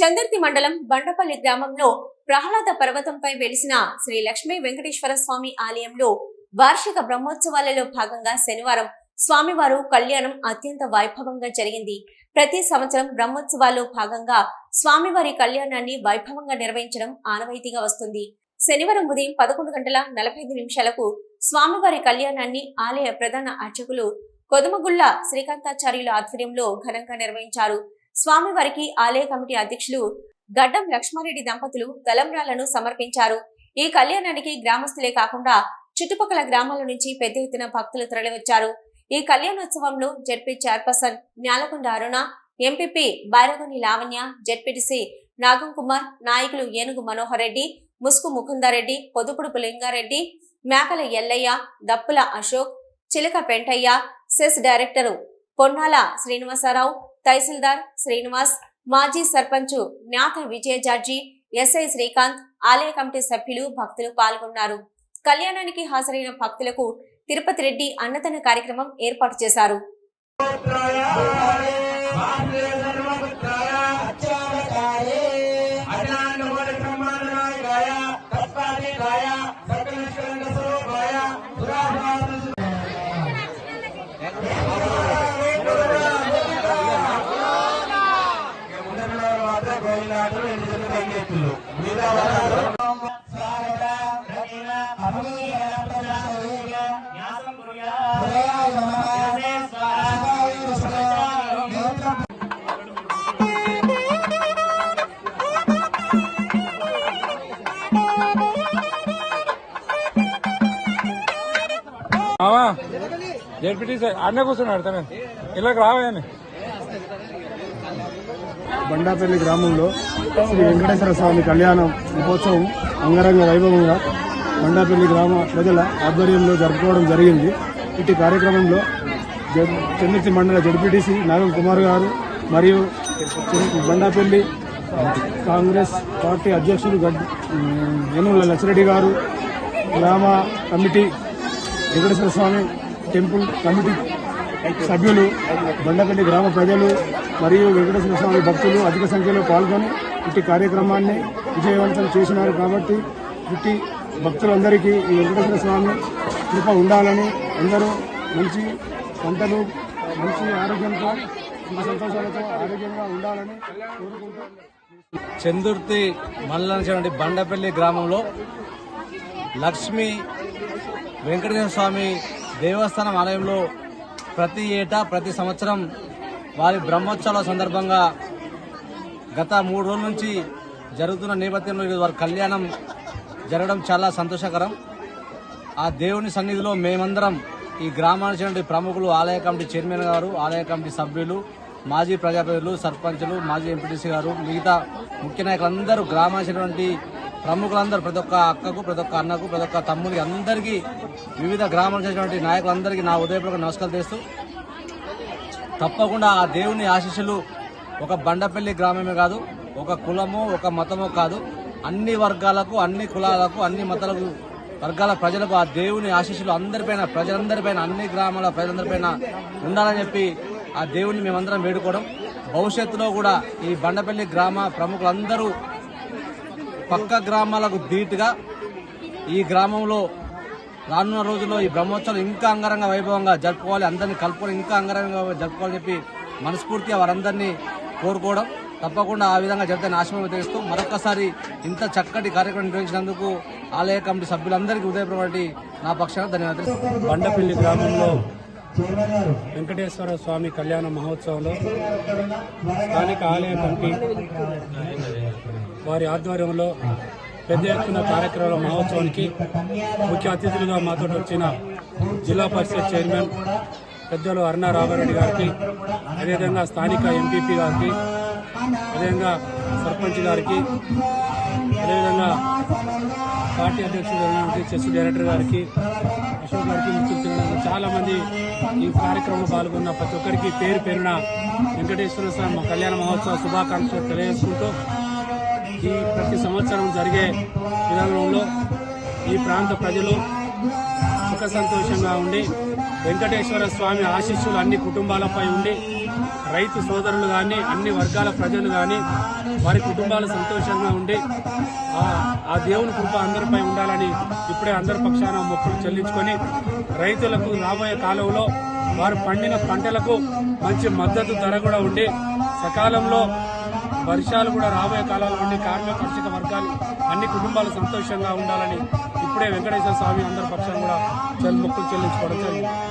చందర్తి మండలం బండపల్లి గ్రామంలో ప్రహ్లాద పర్వతంపై వెలిసిన శ్రీ లక్ష్మీ వెంకటేశ్వర స్వామి ఆలయంలో వార్షిక బ్రహ్మోత్సవాలలో భాగంగా శనివారం స్వామివారు కళ్యాణం అత్యంత వైభవంగా జరిగింది. ప్రతి సంవత్సరం బ్రహ్మోత్సవాల్లో భాగంగా స్వామివారి కళ్యాణాన్ని వైభవంగా నిర్వహించడం ఆనవాయితీగా వస్తుంది. శనివారం ఉదయం పదకొండు గంటల నలభై ఐదు నిమిషాలకు స్వామివారి కళ్యాణాన్ని ఆలయ ప్రధాన అర్చకులు కొదమగుళ్ళ శ్రీకాంతాచార్యుల ఆధ్వర్యంలో ఘనంగా నిర్వహించారు. స్వామివారికి ఆలయ కమిటీ అధ్యక్షులు గడ్డం లక్ష్మారెడ్డి దంపతులు తలంబ్రాలను సమర్పించారు. ఈ కళ్యాణానికి గ్రామస్తులే కాకుండా చుట్టుపక్కల గ్రామాల నుంచి పెద్ద ఎత్తున భక్తులు తరలివచ్చారు. ఈ కళ్యాణోత్సవంలో ZP chairperson Nyalakonda Aruna MPP Bairagoni Lavanya ZPTC Nagam Kumar నాయకులు ఏనుగు మనోహర్ రెడ్డి ముసుగు ముకుందారెడ్డి పొదుపుడుపు లింగారెడ్డి మేకల ఎల్లయ్య దప్పుల అశోక్ చిలక పెంటయ్య సెస్ డైరెక్టరు పొన్నాల శ్రీనివాసరావు తహసీల్దార్ శ్రీనివాస్ మాజీ సర్పంచ్ జ్ఞాత విజయ జార్జి ఎస్ఐ శ్రీకాంత్ ఆలయ కమిటీ సభ్యులు భక్తులు పాల్గొన్నారు. కళ్యాణానికి హాజరైన భక్తులకు తిరుపతి రెడ్డి అన్నదాన కార్యక్రమం ఏర్పాటు చేశారు. మావా జడ్పీటీ అన్నే కూర్చున్నాడు తనే. ఇళ్ళకి రావాయని బండాపల్లి గ్రామంలో శ్రీ వెంకటేశ్వర స్వామి కళ్యాణం మహోత్సవం అంగరంగ వైభవంగా బండాపల్లి గ్రామ ప్రజల ఆధ్వర్యంలో జరుపుకోవడం జరిగింది. ఇటు కార్యక్రమంలో జడ్- చెన్నెత్తి మండల జడ్పీటీసీ నాగం కుమార్ గారు మరియు బండాపల్లి కాంగ్రెస్ పార్టీ అధ్యక్షులు గడ్ యనుమల లచ్చిరెడ్డి గారు గ్రామ committee Venkateswara Swamy temple committee సభ్యులు బండపల్లి గ్రామ ప్రజలు మరియు వెంకటేశ్వర స్వామి భక్తులు అధిక సంఖ్యలో పాల్గొని ఇట్టి కార్యక్రమాన్ని విజయవంతం చేసినారు కాబట్టి ఇట్టి భక్తులందరికీ ఈ వెంకటేశ్వర స్వామి కృప ఉండాలని అందరూ మంచి పంటలు మంచి ఆరోగ్యంతో సంతోషాలతో ఆరోగ్యంగా ఉండాలని కోరుకుంటూ చందుర్తి మండలం బండపల్లి గ్రామంలో లక్ష్మి వెంకటేశ్వర స్వామి దేవస్థానం ఆలయంలో ప్రతి ఏటా ప్రతి సంవత్సరం వారి బ్రహ్మోత్సవాల సందర్భంగా గత మూడు రోజుల నుంచి జరుగుతున్న నేపథ్యంలో ఇది వారి కళ్యాణం జరగడం చాలా సంతోషకరం. ఆ దేవుని సన్నిధిలో మేమందరం ఈ గ్రామానికి ప్రముఖులు ఆలయ కమిటీ చైర్మన్ గారు ఆలయ కమిటీ సభ్యులు మాజీ ప్రజాప్రతినిధులు సర్పంచులు మాజీ ఎంపీటీసీ గారు మిగతా ముఖ్య నాయకులందరూ గ్రామానికి ప్రముఖులందరూ ప్రతి ఒక్క అక్కకు ప్రతి ఒక్క అన్నకు ప్రతి ఒక్క తమ్ముడికి అందరికీ వివిధ గ్రామాలకు చేసినటువంటి నాయకులందరికీ నా ఉదయపూర్వక నమస్కారం చేస్తూ తప్పకుండా ఆ దేవుని ఆశీస్సులు ఒక బండపల్లి గ్రామమే కాదు ఒక కులము ఒక మతము కాదు అన్ని వర్గాలకు అన్ని కులాలకు అన్ని మతాలకు వర్గాల ప్రజలకు ఆ దేవుని ఆశీస్సులు అందరిపైన ప్రజలందరిపైన అన్ని గ్రామాల ప్రజలందరిపైన ఉండాలని చెప్పి ఆ దేవుని మేమందరం వేడుకోవడం. భవిష్యత్తులో కూడా ఈ బండపల్లి గ్రామ ప్రముఖులందరూ పక్క గ్రామాలకు ధీటుగా ఈ గ్రామంలో రానున్న రోజుల్లో ఈ బ్రహ్మోత్సవాలు ఇంకా అంగరంగ వైభవంగా జరుపుకోవాలి. అందరినీ కలుపుకొని ఇంకా అంగరంగ జరుపుకోవాలని చెప్పి మనస్ఫూర్తిగా వారందరినీ కోరుకోవడం తప్పకుండా ఆ విధంగా జరుగుతాయని ఆశీర్వాదం తెలుస్తూ మరొకసారి ఇంత చక్కటి కార్యక్రమం నిర్వహించినందుకు ఆలయ కమిటీ సభ్యులందరికీ ఉదయపడి నా పక్షాన ధన్యవాదాలు. బండపల్లి గ్రామంలో వెంకటేశ్వర స్వామి కళ్యాణ మహోత్సవంలో స్థానిక ఆలయ కమిటీ వారి ఆధ్వర్యంలో పెద్ద ఎత్తున కార్యక్రమాల మహోత్సవానికి ముఖ్య అతిథులుగా మాతో వచ్చిన జిల్లా పరిషత్ చైర్మన్ పెద్దలు అరుణ రామారెడ్డి గారికి అదేవిధంగా స్థానిక ఎంపీపీ గారికి అదేవిధంగా సర్పంచ్ గారికి అదేవిధంగా పార్టీ అధ్యక్షుడు చెస్ డైరెక్టర్ గారికి అశోక్ గారికి చాలా మంది ఈ కార్యక్రమంలో పాల్గొన్న ప్రతి ఒక్కరికి పేరు పేరున వెంకటేశ్వర స్వామి కళ్యాణ మహోత్సవ శుభాకాంక్షలు తెలియజేసుకుంటూ ఈ ప్రతి సంవత్సరం జరిగే విధానంలో ఈ ప్రాంత ప్రజలు సుఖ సంతోషంగా ఉండి వెంకటేశ్వర స్వామి ఆశీస్సులు అన్ని కుటుంబాలపై ఉండి రైతు సోదరులు కానీ అన్ని వర్గాల ప్రజలు కానీ వారి కుటుంబాలు సంతోషంగా ఉండి ఆ- దేవుని కృప అందరిపై ఉండాలని ఇప్పుడే అందరి పక్షాన మొక్కులు చెల్లించుకొని రైతులకు రాబోయే కాలంలో వారు పండిన పంటలకు మంచి మద్దతు ధర కూడా ఉండి సకాలంలో వర్షాలు కూడా రాబోయే కాలంలో ఉండి కార్మిక కర్షక వర్గాలు అన్ని కుటుంబాలు సంతోషంగా ఉండాలని ఇప్పుడే వెంకటేశ్వర స్వామి అందరి పక్షాన్ని కూడా చెల్ మొక్కులు చెల్లించుకోవడం జరిగింది.